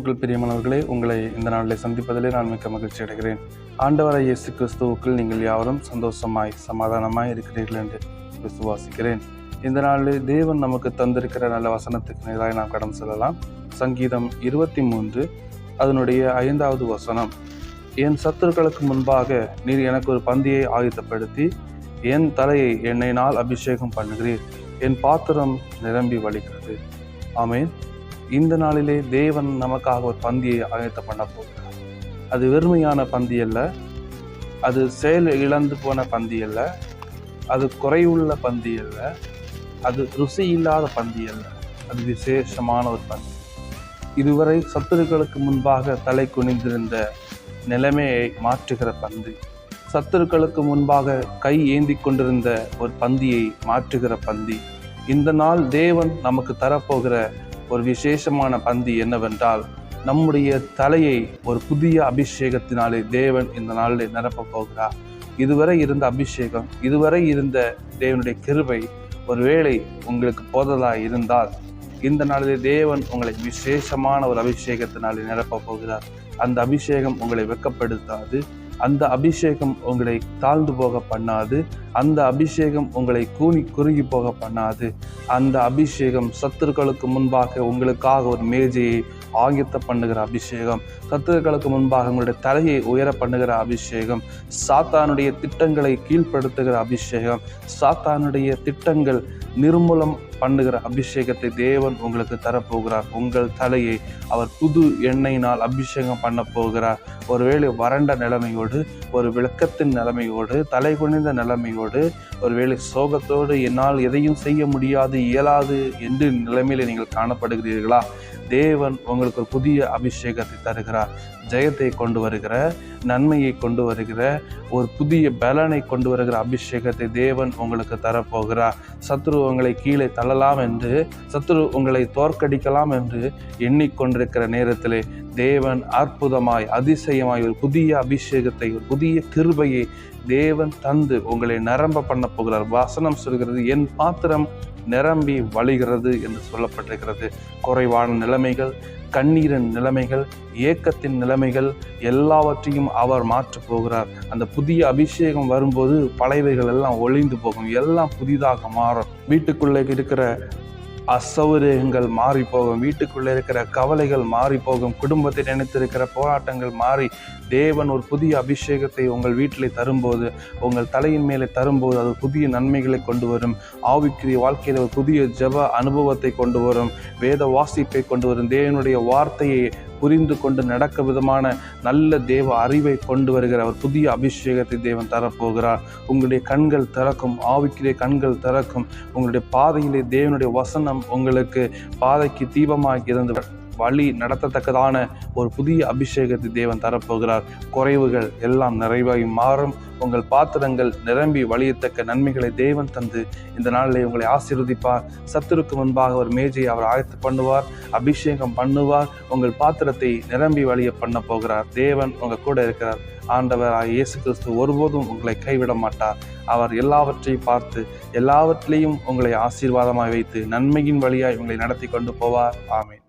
பிரியமானவர்களே உங்களை இந்த நாளில் சந்திப்பதிலே நான் மிக்க மகிழ்ச்சி அடைகிறேன். ஆண்டவரை இயேசு கிறிஸ்துவுக்குள் நீங்கள் யாவரும் சந்தோஷமாய் சமாதானமாய் இருக்கிறீர்கள் என்று விசுவாசிக்கிறேன். இந்த நாளில் தேவன் நமக்கு தந்திருக்கிற நல்ல வசனத்துக்கு நேராக நாம் கடந்து செல்லலாம். சங்கீதம் இருபத்தி மூன்று அதனுடைய ஐந்தாவது வசனம். என் சத்துருக்களுக்கு முன்பாக நீர் எனக்கு ஒரு பந்தியை ஆயுதப்படுத்தி என் தலையை எண்ணெயினால் அபிஷேகம் பண்ணுகிறீர். என் பாத்திரம் நிரம்பி வலிக்கிறது ஆமேன். இந்த நாளிலே தேவன் நமக்காக ஒரு பந்தியை ஆயத்தம் பண்ண போகிறார். அது வெறுமையான பந்தி அல்ல அது செயல் இழந்து போன பந்தி அல்ல அது குறைவுள்ள பந்தி அல்ல அது ருசி இல்லாத பந்தி அல்ல அது விசேஷமான ஒரு பந்தி. இதுவரை சத்துருக்களுக்கு முன்பாக தலை குனிந்திருந்த நிலைமையை மாற்றுகிற பந்து சத்துருக்களுக்கு முன்பாக கை ஏந்தி கொண்டிருந்த ஒரு பந்தியை மாற்றுகிற பந்தி இந்த நாள் தேவன் நமக்கு தரப்போகிற ஒரு விசேஷமான பந்தி என்னவென்றால் நம்முடைய தலையை ஒரு புதிய அபிஷேகத்தினாலே தேவன் இந்த நாளில் நிரப்பப் போகிறார். இதுவரை இருந்த அபிஷேகம் இதுவரை இருந்த தேவனுடைய கிருபை ஒருவேளை உங்களுக்கு போதலாய் இருந்தால் இந்த நாளிலே தேவன் உங்களை விசேஷமான ஒரு அபிஷேகத்தினாலே நிரப்பப் போகிறார். அந்த அபிஷேகம் உங்களை வெட்கப்படுத்தாது. அந்த அபிஷேகம் உங்களை தாழ்ந்து போக பண்ணாது. அந்த அபிஷேகம் உங்களை கூனி குறுகி போக பண்ணாது. அந்த அபிஷேகம் சத்துருக்களுக்கு முன்பாக உங்களுக்காக ஒரு மேஜையை ஆங்கித்த பண்ணுகிற அபிஷேகம். சத்துருக்களுக்கு முன்பாக உங்களுடைய தலையை உயர பண்ணுகிற அபிஷேகம். சாத்தானுடைய திட்டங்களை கீழ்ப்படுத்துகிற அபிஷேகம். சாத்தானுடைய திட்டங்கள் நிர்மூலம் பண்ணுகிற அபிஷேகத்தை தேவன் உங்களுக்கு தரப்போகிறார். உங்கள் தலையை அவர் புது எண்ணெயினால் அபிஷேகம் பண்ண போகிறார். ஒருவேளை வறண்ட நிலைமையோடு ஒரு விளக்கத்தின் நிலைமையோடு தலை குனிந்த நிலைமையோடு ஒருவேளை சோகத்தோடு என்னால் எதையும் செய்ய முடியாது இயலாது என்று நிலைமையில நீங்கள் காணப்படுகிறீர்களா? தேவன் உங்களுக்கு ஒரு புதிய அபிஷேகத்தை தருகிறார். ஜெயத்தை கொண்டு வருகிற நன்மையை கொண்டு வருகிற ஒரு புதிய பலனை கொண்டு வருகிற அபிஷேகத்தை தேவன் உங்களுக்கு தரப்போகிறார். சத்ரு உங்களை கீழே தள்ளலாம் என்று சத்ரு உங்களை தோற்கடிக்கலாம் என்று எண்ணிக்கொண்டிருக்கிற நேரத்திலே தேவன் அற்புதமாய் அதிசயமாய் ஒரு புதிய அபிஷேகத்தை ஒரு புதிய கிருபையை தேவன் தந்து உங்களை நிரம்ப பண்ண போகிறார். வசனம் சொல்கிறது என் பாத்திரம் நிரம்பி வழிகிறது என்று சொல்லப்பட்டிருக்கிறது. குறைவான நிலைமைகள் கண்ணீரின் நிலைமைகள் ஏக்கத்தின் நிலைமைகள் எல்லாவற்றையும் அவர் மாற்றப் போகிறார். அந்த புதிய அபிஷேகம் வரும்போது பழையவைகள் எல்லாம் ஒளிந்து போகும். எல்லாம் புதிதாக மாறும். வீட்டுக்குள்ளே இருக்கிற அசௌரியங்கள் மாறி போகும் வீட்டுக்குள்ளே இருக்கிற கவலைகள் மாறி போகும் குடும்பத்தை நினைத்திருக்கிற போராட்டங்கள் மாறி தேவன் ஒரு புதிய அபிஷேகத்தை உங்கள் வீட்டில் தரும்போது உங்கள் தலையின் மேலே தரும்போது அது புதிய நன்மைகளை கொண்டு வரும். ஆவிக்குரிய வாழ்க்கையில் ஒரு புதிய ஜப அனுபவத்தை கொண்டு வரும். வேத வாசிப்பை கொண்டு வரும். தேவனுடைய வார்த்தையை புரிந்து கொண்டு நடக்க விதமான நல்ல தேவ அறிவை கொண்டு வருகிற ஒரு புதிய அபிஷேகத்தை தேவன் தரப்போகிறார். உங்களுடைய கண்கள் திறக்கும் ஆவிக்கிலே கண்கள் திறக்கும் உங்களுடைய பாதையிலே தேவனுடைய வசனம் உங்களுக்கு பாதைக்கு தீபமாக இருந்து வழி நடத்தத்தக்கதான ஒரு புதிய அபிஷேகத்தை தேவன் தரப்போகிறார். குறைவுகள் எல்லாம் நிறைவாகி மாறும். உங்கள் பாத்திரங்கள் நிரம்பி வழியத்தக்க நன்மைகளை தேவன் தந்து இந்த நாளிலே உங்களை ஆசீர்வதிப்பார். சத்துருக்கு முன்பாக ஒரு மேஜை அவர் ஆயத்து பண்ணுவார். அபிஷேகம் பண்ணுவார். உங்கள் பாத்திரத்தை நிரம்பி வழிய பண்ண போகிறார். தேவன் உங்கள் கூட இருக்கிறார். ஆண்டவர் இயேசு கிறிஸ்து ஒருபோதும் உங்களை கைவிட மாட்டார். அவர் எல்லாவற்றையும் பார்த்து எல்லாவற்றிலையும் உங்களை ஆசீர்வாதமாய் வைத்து நன்மையின் வழியாய் உங்களை நடத்தி கொண்டு போவார். ஆமென்.